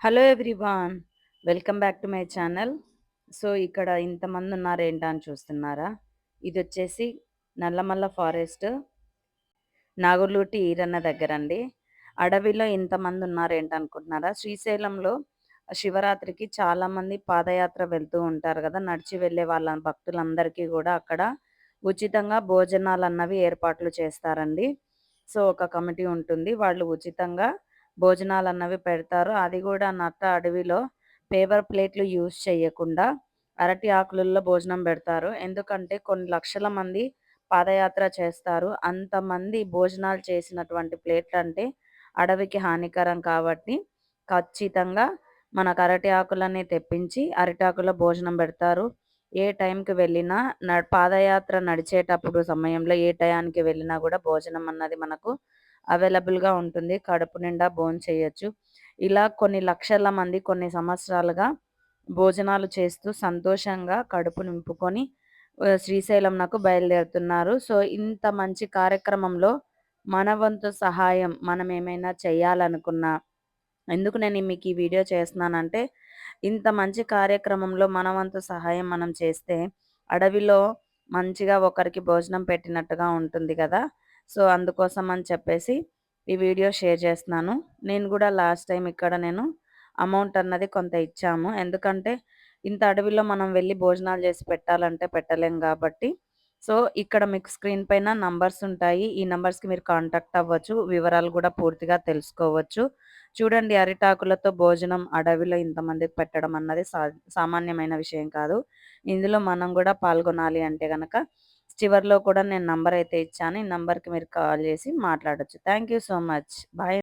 Hello everyone welcome back to my channel. So ఇక్కడ ఇంతమంది ఉన్నారు ఏంటా అని చూస్తున్నారా? ఇది వచ్చేసి నల్లమల్ల ఫారెస్ట్ నాగులూటి ఈరన్న దగ్గర అండి అడవిలో ఇంతమంది ఉన్నారు ఏంటనుకుంటున్నారా శ్రీశైలంలో శివరాత్రికి చాలామంది పాదయాత్ర వెళ్తూ ఉంటారు కదా? నడిచి వెళ్ళే వాళ్ళ భక్తులందరికీ కూడా అక్కడ ఉచితంగా భోజనాలు అన్నవి ఏర్పాట్లు చేస్తారండి. సో ఒక కమిటీ ఉంటుంది. వాళ్ళు ఉచితంగా భోజనాలు అన్నవి పెడతారు. అది కూడా నట్ట అడవిలో పేపర్ ప్లేట్లు యూజ్ చేయకుండా అరటి ఆకులలో భోజనం పెడతారు. ఎందుకంటే కొన్ని లక్షల మంది పాదయాత్ర చేస్తారు. అంతమంది భోజనాలు చేసినటువంటి ప్లేట్లు అంటే అడవికి హానికరం కాబట్టి ఖచ్చితంగా మనకు అరటి ఆకులని తెప్పించి అరటాకులో భోజనం పెడతారు. ఏ టైంకి వెళ్ళినా పాదయాత్ర నడిచేటప్పుడు సమయంలో ఏ టయానికి వెళ్ళినా కూడా భోజనం అన్నది మనకు అవైలబుల్గా ఉంటుంది. కడుపు నిండా భోజనం చేయొచ్చు. ఇలా కొన్ని లక్షల మంది కొన్ని సంవత్సరాలుగా భోజనాలు చేస్తూ సంతోషంగా కడుపు నింపుకొని శ్రీశైలం నాకు బయలుదేరుతున్నారు. సో ఇంత మంచి కార్యక్రమంలో మన వంతు సహాయం మనం ఏమైనా చేయాలనుకున్నా ఎందుకు నేను మీకు ఈ వీడియో చేస్తున్నానంటే ఇంత మంచి కార్యక్రమంలో మన వంతు సహాయం మనం చేస్తే అడవిలో మంచిగా ఒకరికి భోజనం పెట్టినట్టుగా ఉంటుంది కదా. సో అందుకోసం అని చెప్పేసి ఈ వీడియో షేర్ చేస్తున్నాను. నేను కూడా లాస్ట్ టైం ఇక్కడ నేను అమౌంట్ అన్నది కొంత ఇచ్చాము. ఎందుకంటే ఇంత అడవిలో మనం వెళ్ళి భోజనాలు చేసి పెట్టాలంటే పెట్టలేం కాబట్టి. సో ఇక్కడ మీకు స్క్రీన్ పైన నంబర్స్ ఉంటాయి. ఈ నంబర్స్కి మీరు కాంటాక్ట్ అవ్వచ్చు. వివరాలు కూడా పూర్తిగా తెలుసుకోవచ్చు. చూడండి అరిటాకులతో భోజనం అడవిలో ఇంతమందికి పెట్టడం అన్నది సామాన్యమైన విషయం కాదు. ఇందులో మనం కూడా పాల్గొనాలి అంటే కనుక చివరిలో కూడా నేను నంబర్ అయితే ఇచ్చాను. ఈ నంబర్కి మీరు కాల్ చేసి మాట్లాడచ్చు. Thank so much. బాయ్